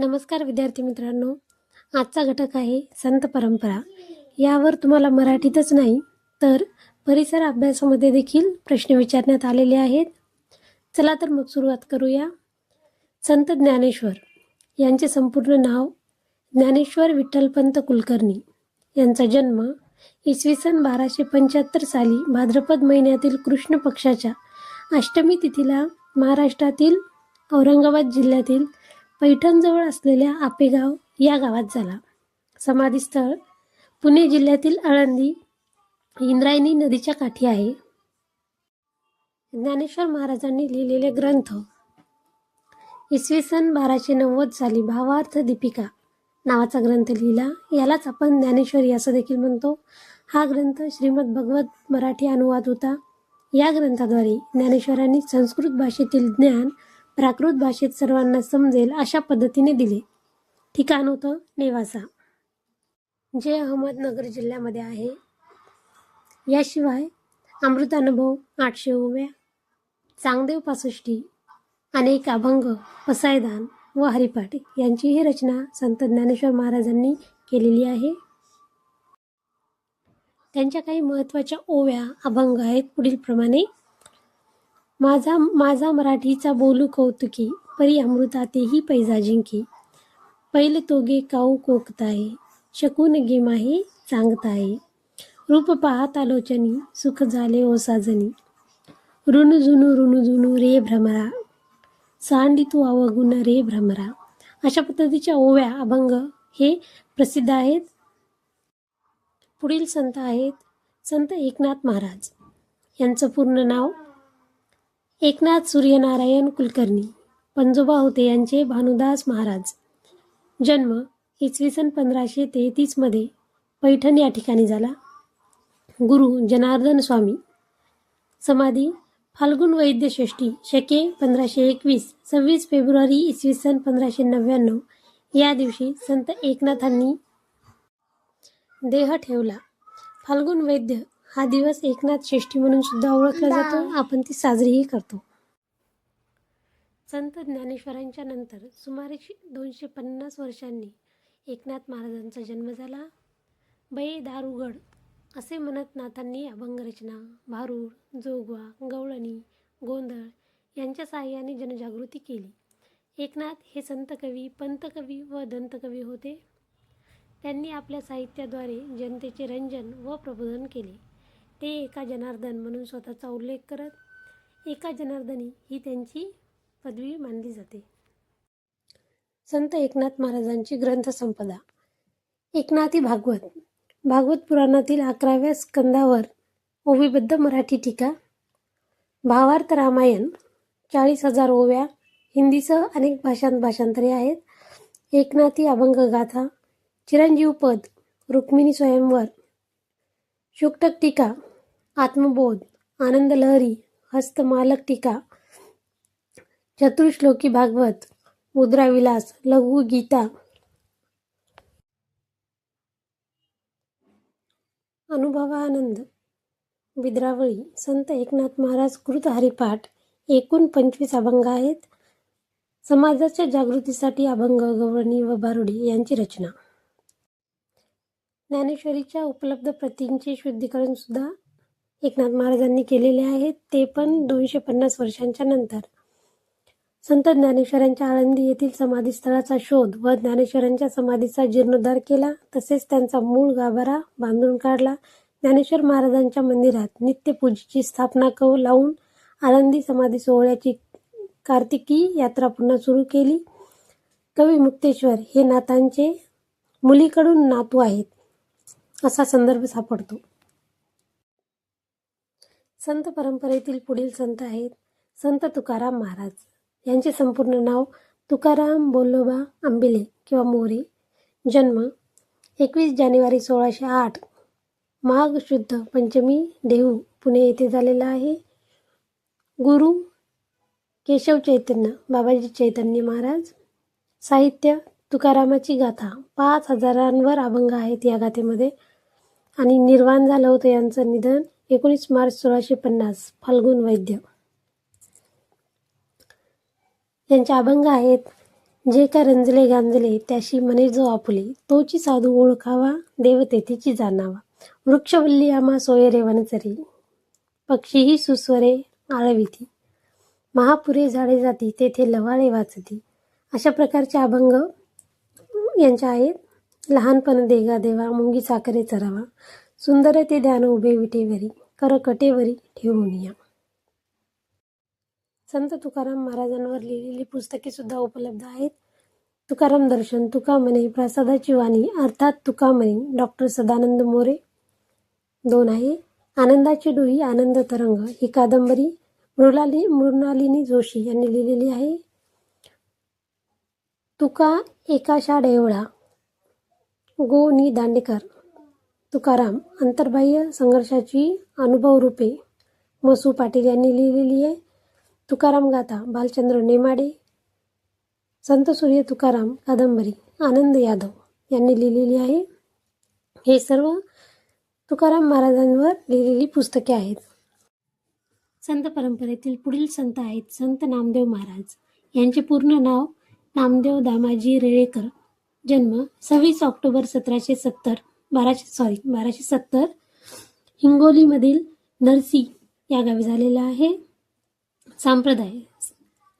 नमस्कार विद्यार्थी मित्रांनो. आजचा घटक आहे संत परंपरा. यावर तुम्हाला मराठीतच नाही तर परिसर अभ्यासामध्ये देखील प्रश्न विचारण्यात आलेले आहेत. चला तर मग सुरुवात करूया. संत ज्ञानेश्वर. यांचे संपूर्ण नाव ज्ञानेश्वर विठ्ठलपंत कुलकर्णी. यांचा जन्म इसवी सन बाराशे पंच्याहत्तर साली भाद्रपद महिन्यातील कृष्ण पक्षाच्या अष्टमी तिथीला महाराष्ट्रातील औरंगाबाद जिल्ह्यातील पैठणजवळ असलेल्या आपेगाव या गावात झाला. समाधीस्थळ पुणे जिल्ह्यातील आळंदी इंद्रायणी नदीच्या काठी आहे. ज्ञानेश्वर महाराजांनी लिहिलेले ग्रंथ इसवी सन बाराशे नव्वद साली भावार्थ दीपिका नावाचा ग्रंथ लिहिला. यालाच आपण ज्ञानेश्वरी असं देखील म्हणतो. हा ग्रंथ श्रीमद भगवत मराठी अनुवाद होता. या ग्रंथाद्वारे ज्ञानेश्वरांनी संस्कृत भाषेतील ज्ञान प्राकृत भाषेत सर्वांना समजेल अशा पद्धतीने दिले. ठिकाण होतं नेवासा. जे अहमदनगर जिल्ह्यामध्ये आहे. याशिवाय अमृतानुभव आठशे ओव्या चांगदेव पासष्टी अनेक अभंग पसायदान व हरिपाठ यांची ही रचना संत ज्ञानेश्वर महाराजांनी केलेली आहे. त्यांच्या काही महत्त्वाच्या ओव्या अभंग आहेत पुढील प्रमाणे माझा माझा मराठीचा बोलू कौतुकी परी अमृतातेही पैजा जिंकी. पैल तोगे काऊ कोकताये शकून गेमाहे चांगताये. रूप पाहत आलोचनी सुख झाले ओसाजनी साजनी. ऋण जुनू ऋण जुनू रे भ्रमरा. सांडी तू अवगुण रे भ्रमरा. अशा पद्धतीच्या ओव्या अभंग हे प्रसिद्ध आहेत. पुढील संत आहेत संत एकनाथ महाराज. यांचं पूर्ण नाव एकनाथ सूर्यनारायण कुलकर्णी पंजोबा होते यांचे भानुदास महाराज. जन्म इसवी सन पंधराशे तेहतीसमध्ये पैठण या ठिकाणी झाला. गुरु जनार्दन स्वामी. समाधी फाल्गुन वैद्य षष्ठी शके पंधराशे एकवीस सव्वीस फेब्रुवारी इसवी सन पंधराशे नव्याण्णव या दिवशी संत एकनाथांनी देह ठेवला. फाल्गुन वैद्य हा दिवस एकनाथ षष्ठी म्हणून सुद्धा ओळखला जातो. आपण ती साजरीही करतो. संत ज्ञानेश्वरांच्या नंतर सुमारे दोनशे पन्नास वर्षांनी एकनाथ महाराजांचा जन्म झाला. बै दारुगड असे म्हणत नाथांनी अभंगरचना भारूड जोगवा गवळणी गोंधळ यांच्या साहाय्याने जनजागृती केली. एकनाथ हे संतकवी पंतकवी व दंतकवी होते. त्यांनी आपल्या साहित्याद्वारे जनतेचे रंजन व प्रबोधन केले. ते एका जनार्दन म्हणून स्वतःचा उल्लेख करत एका जनार्दनी ही त्यांची पदवी मानली जाते. संत एकनाथ महाराजांची ग्रंथसंपदा एकनाथी भागवत. भागवत पुराणातील अकराव्या स्कंदावर ओवीबद्ध मराठी टीका. भावार्थ रामायण चाळीस हजार ओव्या हिंदीसह अनेक भाषांत भाषांतरे आहेत. एकनाथी अभंग गाथा चिरंजीव पद रुक्मिणी स्वयंवर. शुकटक टीका. आत्मबोध आनंद लहरी हस्तमालक टीका चतुर्श्लोकी भागवत मुद्रा विलास लघु गीता. अनुभवानंद विद्रावळी संत एकनाथ महाराज कृत हरिपाठ एकूण पंचवीस अभंग आहेत. समाजाच्या जागृतीसाठी अभंग गवळणी व बारुडी यांची रचना. ज्ञानेश्वरीच्या उपलब्ध प्रतींचे शुद्धीकरण सुद्धा एकनाथ महाराजांनी केलेले आहेत ते पण दोनशे पन्नास वर्षांच्या नंतर. संत ज्ञानेश्वरांच्या आळंदी येथील समाधीस्थळाचा शोध व ज्ञानेश्वरांच्या समाधीचा जीर्णोद्धार केला तसेच त्यांचा मूळ गाभारा बांधून काढला. ज्ञानेश्वर महाराजांच्या मंदिरात नित्यपूजेची स्थापना कव लावून आळंदी समाधी सोहळ्याची कार्तिकी यात्रा पुन्हा सुरू केली. कवी मुक्तेश्वर हे नाथांचे मुलीकडून नातू आहेत असा संदर्भ सापडतो. संत परंपरेतील पुढील संत आहेत. संत तुकाराम महाराज. यांचे संपूर्ण नाव तुकाराम बोल्लोबा आंबिले किंवा मोरे. जन्म एकवीस जानेवारी सोळाशे आठ. माघ शुद्ध पंचमी देहू पुणे येथे झालेला आहे. गुरु केशव चैतन्य बाबाजी चैतन्य महाराज. साहित्य तुकारामाची गाथा. पाच हजारांवर अभंग आहेत या गाथेमध्ये. आणि निर्वाण झालं होतं यांचं निधन. एकोणीस मार्च सोळाशे पन्नास फाल्गुन वैद्य. यांचे अभंग आहेत जे का रंजले गांजले त्याशी मने जो आपुले तोची साधू ओळखावा देवतेतीची जाणावा. वृक्षवल्ली सोय सोयरे वनचरी पक्षीही सुस्वरे आळविती. महापुरे झाडे जाती तेथे लवाळे वाचती. अशा प्रकारचे अभंग यांच्या आहेत लहानपण देगा देवा मुंगी साखरे चरावा. सुंदर ते ध्यान उभे विटेवरी कर कटेवरी ठेवून या. संत तुकाराम महाराजांवर लिहिलेली पुस्तके सुद्धा उपलब्ध आहेत. तुकाराम दर्शन तुकामने प्रसादाची वाणी अर्थात तुका डॉक्टर सदानंद मोरे. दोन आहे. आनंदाची डोही आनंद तरंग ही कादंबरी मृणाली मृणालिनी जोशी यांनी लिहिलेली आहे. तुका एकाशा डेवळा गो नी दांडेकर. तुकाराम अंतर्बाह्य संघर्षाची अनुभव रूपे मसू पाटील यांनी लिहिलेली आहे. तुकाराम गाथा बालचंद्र नेमाडे संत सूर्य तुकाराम कादंबरी आनंद यादव यांनी लिहिलेली आहे. हे सर्व तुकाराम महाराजांवर लिहिलेली पुस्तके आहेत. संत परंपरेतील पुढील संत आहेत संत नामदेव महाराज. यांचे पूर्ण नाव नामदेव दामाजी रेळेकर. जन्म सव्वीस ऑक्टोबर सतराशे सत्तर बाराशे सॉरी बाराशे सत्तर. हिंगोलीमधील नरसी या गावी झालेला आहे. संप्रदाय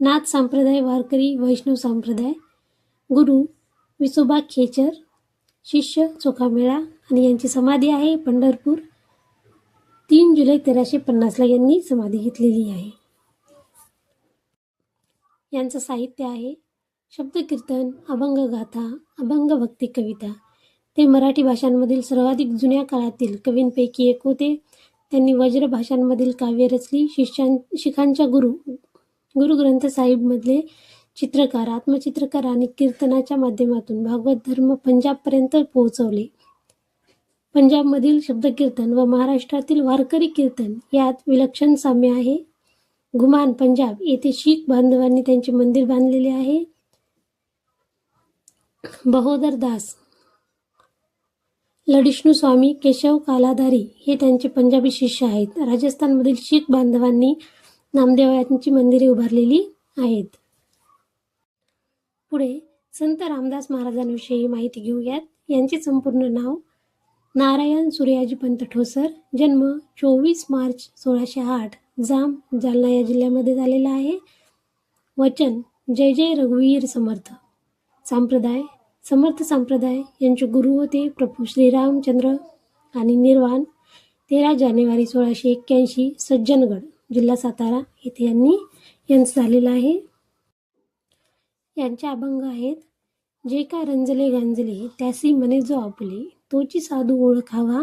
नाथ संप्रदाय वारकरी वैष्णव संप्रदाय गुरु विसोबा खेचर शिष्य चोखामेळा आणि यांची समाधी आहे पंढरपूर. तीन जुलै तेराशे पन्नासला यांनी समाधी घेतलेली आहे. यांचं साहित्य आहे शब्दकीर्तन अभंग गाथा अभंग भक्ती कविता ते मराठी भाषांमधील सर्वाधिक जुन्या काळातील कवींपैकी एक होते. त्यांनी वज्र भाषांमधील काव्य रचली. शिष्यां शिखांच्या गुरु गुरु ग्रंथ साहिबमधले चित्रकार आत्मचित्रकार आणि कीर्तनाच्या माध्यमातून भागवत धर्म पंजाबपर्यंत पोहोचवले. पंजाबमधील शब्दकीर्तन व महाराष्ट्रातील वारकरी कीर्तन यात विलक्षण साम्य आहे. घुमान पंजाब येथे शीख बांधवांनी त्यांचे मंदिर बांधलेले आहे. बहोदर दास लडिष्णू स्वामी केशव कालाधारी हे त्यांचे पंजाबी शिष्य आहेत. राजस्थानमधील शीख बांधवांनी नामदेवांची मंदिरे उभारलेली आहेत. पुढे संत रामदास महाराजांविषयी माहिती घेऊयात. यांचे संपूर्ण नाव नारायण सूर्याजी पंत ठोसर. जन्म चोवीस मार्च सोळाशे आठ जाम जालना या जिल्ह्यामध्ये झालेला आहे. वचन जय जय रघुवीर समर्थ. संप्रदाय समर्थ संप्रदाय यांचे गुरु होते प्रभू श्रीरामचंद्र आणि निर्वाण. तेरा जानेवारी सोळाशे एक्क्याऐंशी सज्जनगड जिल्हा सातारा येथे यांनी यांचं झालेलं आहे. यांचे अभंग आहेत जे का रंजले गांजले त्यासी मने जो आपले तोची साधू ओळखावा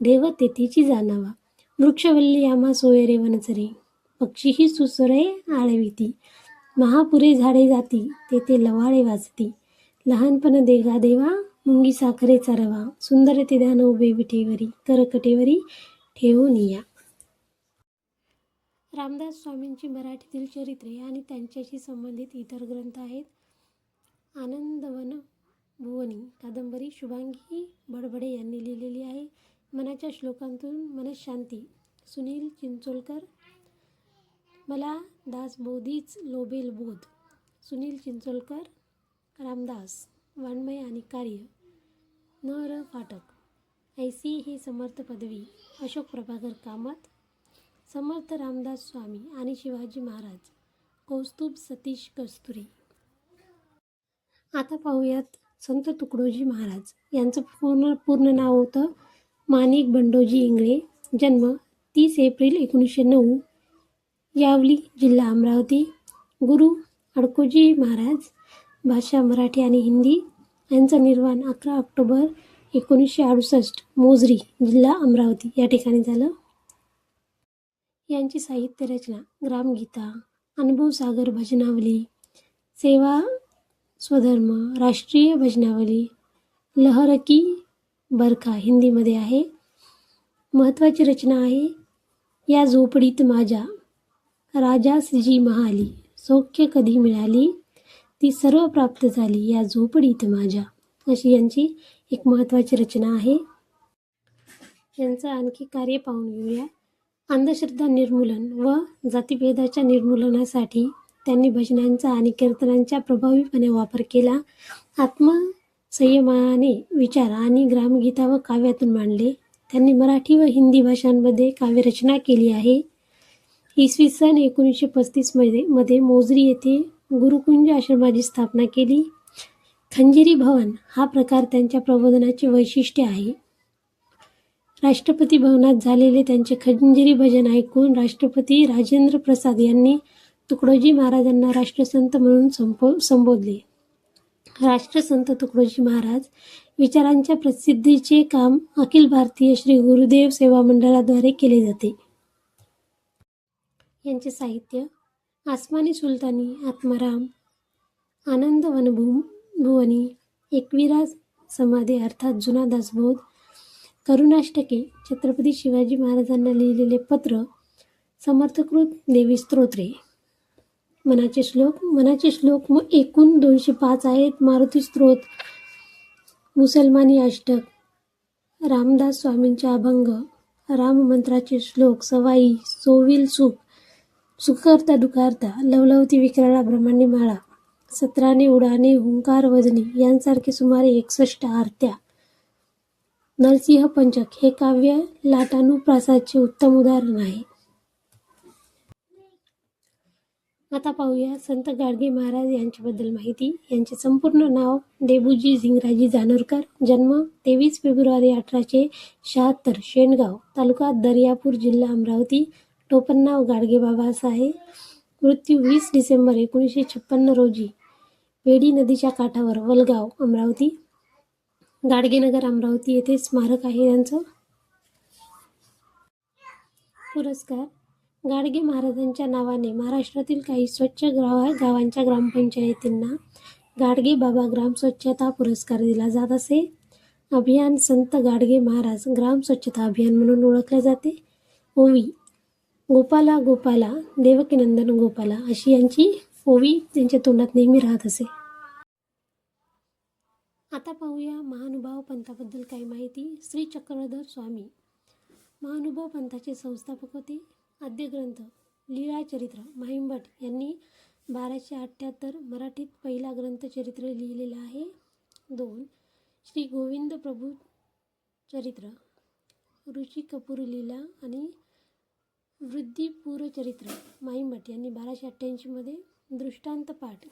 देव तेथीची जाणावा. वृक्षवल्ली आम्हा सोयरे वनचरे पक्षीही सुसरे आळविती. महापुरे झाडे जाती तेथे लवाळे वाजती. लहानपण देगा देवा मुंगी साखरेचा रवा सुंदर ते ध्यान उभे विठेवरी करकटेवरी ठेवून या. रामदास स्वामींची मराठीतील चरित्रे आणि त्यांच्याशी संबंधित इतर ग्रंथ आहेत. आनंदवन भुवनी कादंबरी शुभांगी बडबडे यांनी लिहिलेली आहे. मनाच्या श्लोकांतून मनशांती. सुनील चिंचोलकर. मला दास बोधीच लोबेल बोध. सुनील चिंचोलकर. रामदास वाङ्मय आणि कार्य न र फाटक ऐसी ही समर्थ पदवी अशोक प्रभाकर कामत समर्थ रामदास स्वामी आणि शिवाजी महाराज कौस्तुभ सतीश कस्तुरी. आता पाहूयात संत तुकडोजी महाराज. यांचं पूर्ण पूर्ण नाव होतं माणिक बंडोजी इंगळे. जन्म तीस एप्रिल एकोणीसशे नऊ यावली जिल्हा अमरावती. गुरु अडकोजी महाराज भाषा मराठी आणि हिंदी यांचं निर्वाण अकरा ऑक्टोबर एकोणीसशे अडुसष्ट मोजरी जिल्हा अमरावती या ठिकाणी झालं. यांची साहित्य रचना ग्रामगीता अनुभवसागर भजनावली सेवा स्वधर्म राष्ट्रीय भजनावली लहर की बरखा हिंदीमध्ये आहे. महत्त्वाची रचना आहे या झोपडीत माझ्या राजा सिजी महाली सौख्य कधी मिळाली? ती सर्व प्राप्त झाली या झोपडीत माझ्या. अशी यांची एक महत्त्वाची रचना आहे. यांचं आणखी कार्य पाहून घेऊया. अंधश्रद्धा निर्मूलन व जातीभेदाच्या निर्मूलनासाठी त्यांनी भजनांचा आणि कीर्तनांचा प्रभावीपणे वापर केला. आत्मसंयमाने विचार आणि ग्रामगीता व काव्यातून मांडले. त्यांनी मराठी व हिंदी भाषांमध्ये काव्यरचना केली आहे. इसवी सन एकोणीसशे पस्तीसमध्ये मध्ये मोजरी येथे गुरुकुंज आश्रमाची स्थापना केली. खंजिरी भवन हा प्रकार त्यांच्या प्रबोधनाचे वैशिष्ट्य आहे. राष्ट्रपती भवनात झालेले त्यांचे खंजिरी भजन ऐकून राष्ट्रपती राजेंद्र प्रसाद यांनी तुकडोजी महाराजांना राष्ट्रसंत म्हणून संपो संबोधले. राष्ट्रसंत तुकडोजी महाराज विचारांच्या प्रसिद्धीचे काम अखिल भारतीय श्री गुरुदेव सेवा मंडळाद्वारे केले जाते. यांचे साहित्य आसमानी सुलतानी आत्माराम आनंद वनभूम भुवनी एकविरा समाधी अर्थात जुना दासबोध करुणाष्टके छत्रपती शिवाजी महाराजांना लिहिलेले पत्र समर्थकृत देवी स्तोत्रे. मनाचे श्लोक मनाचे श्लोक मग एकूण दोनशे पाच आहेत. मारुती स्त्रोत मुसलमानी अष्टक रामदास स्वामींचे अभंग राममंत्राचे श्लोक सवाई सोविल सुख सुखकर्ता दुखार्ता लवलवती विक्राळा ब्रह्मांडी माळा सतराने उडाने हुंकार वजनी यांसारखे सुमारे एकसष्ट आरत्या. नरसिंह पंचक हे काव्य लाटानुप्रासाचे उत्तम उदाहरण आहे. आता पाहूया संत गाडगे महाराज यांच्याबद्दल माहिती. यांचे संपूर्ण नाव देबूजी झिंगराजी जानोरकर. जन्म तेवीस फेब्रुवारी अठराशे शहात्तर शेणगाव तालुका दर्यापूर जिल्हा अमरावती. टोपण नाव गाडगे बाबा असं आहे. मृत्यू वीस डिसेंबर एकोणीसशे छप्पन्न रोजी पेढी नदीच्या काठावर वलगाव अमरावती गाडगेनगर अमरावती येथे स्मारक आहे यांचं. पुरस्कार. गाडगे महाराजांच्या नावाने महाराष्ट्रातील काही स्वच्छ गावा गावांच्या ग्रामपंचायतींना गाडगे बाबा ग्राम स्वच्छता पुरस्कार दिला जात असे. अभियान संत गाडगे महाराज ग्राम स्वच्छता अभियान म्हणून ओळखले जाते. ओवी गोपाला गोपाला देवकीनंदन गोपाला अशी यांची ओवी त्यांच्या तोंडात नेहमी राहत असे. आता पाहूया महानुभाव पंथाबद्दल काही माहिती. श्री चक्रधर स्वामी. महानुभाव पंथाचे संस्थापक होते. आद्य ग्रंथ लीळाचरित्र माहिंभट यांनी बाराशे अठ्ठ्याहत्तर मराठीत पहिला ग्रंथचरित्र लिहिलेला आहे. दोन. श्री गोविंद प्रभू चरित्र. ऋषी कपूर लीला आणि वृद्धिपूरचरित्र माईमठ यांनी बाराशे अठ्ठ्याऐंशीमध्ये दृष्टांत पाठ.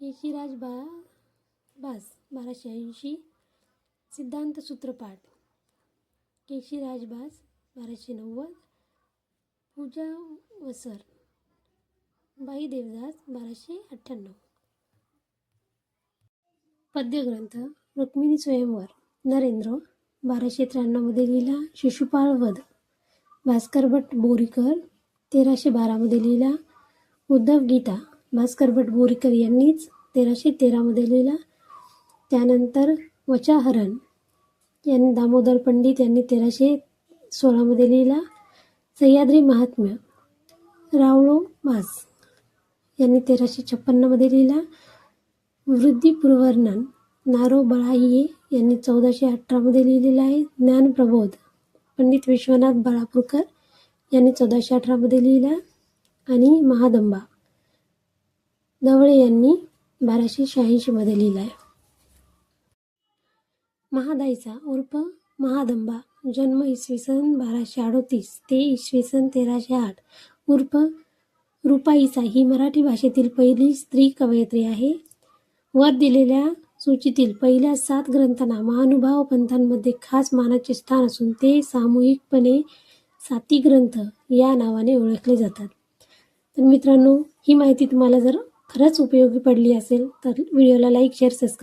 केशीराज बा बास बाराशे ऐंशी सिद्धांत सूत्रपाठ केशीराज बास बाराशे नव्वद पूजा वसर बाई देवदास बाराशे अठ्ठ्याण्णव. पद्यग्रंथ रुक्मिणी स्वयंवर नरेंद्र बाराशे त्र्याण्णवमध्ये लिहिला शिशुपाळ वध. भास्कर भट बोरीकर तेराशे बारामध्ये लिहिला. उद्धव गीता भास्कर भट बोरीकर यांनीच तेराशे तेरामध्ये लिहिला. त्यानंतर वचाहरण यांनी दामोदर पंडित यांनी तेराशे सोळामध्ये लिहिला. सह्याद्री महात्म्य रावळो मास यांनी तेराशे छप्पन्नमध्ये लिहिला. वृद्धिपूर्वर्णन नारो बळाईये यांनी चौदाशे अठरामध्ये लिहिलेलं आहे. ज्ञानप्रबोध पंडित विश्वनाथ बाळापूरकर यांनी चौदाशे अठरामध्ये लिहिला आणि महादंबा. दवळे यांनी बाराशे शहाऐंशीमध्ये लिहिला आहे. महादाईचा उर्फ महादंबा जन्म इसवी सन बाराशे अडोतीस ते इसवी सन तेराशे आठ. उर्फ रुपाईचा ही मराठी भाषेतील पहिली स्त्री कवयित्री आहे. वर दिलेल्या सूचीतील पहिल्या सात ग्रंथांना महानुभाव पंथांमध्ये खास मानाचे स्थान असून ते सामूहिकपणे साती ग्रंथ या नावाने ओळखले जातात. तर मित्रांनो ही माहिती तुम्हाला जर खरंच उपयोगी पडली असेल तर व्हिडिओला लाईक शेअर सबस्क्राईब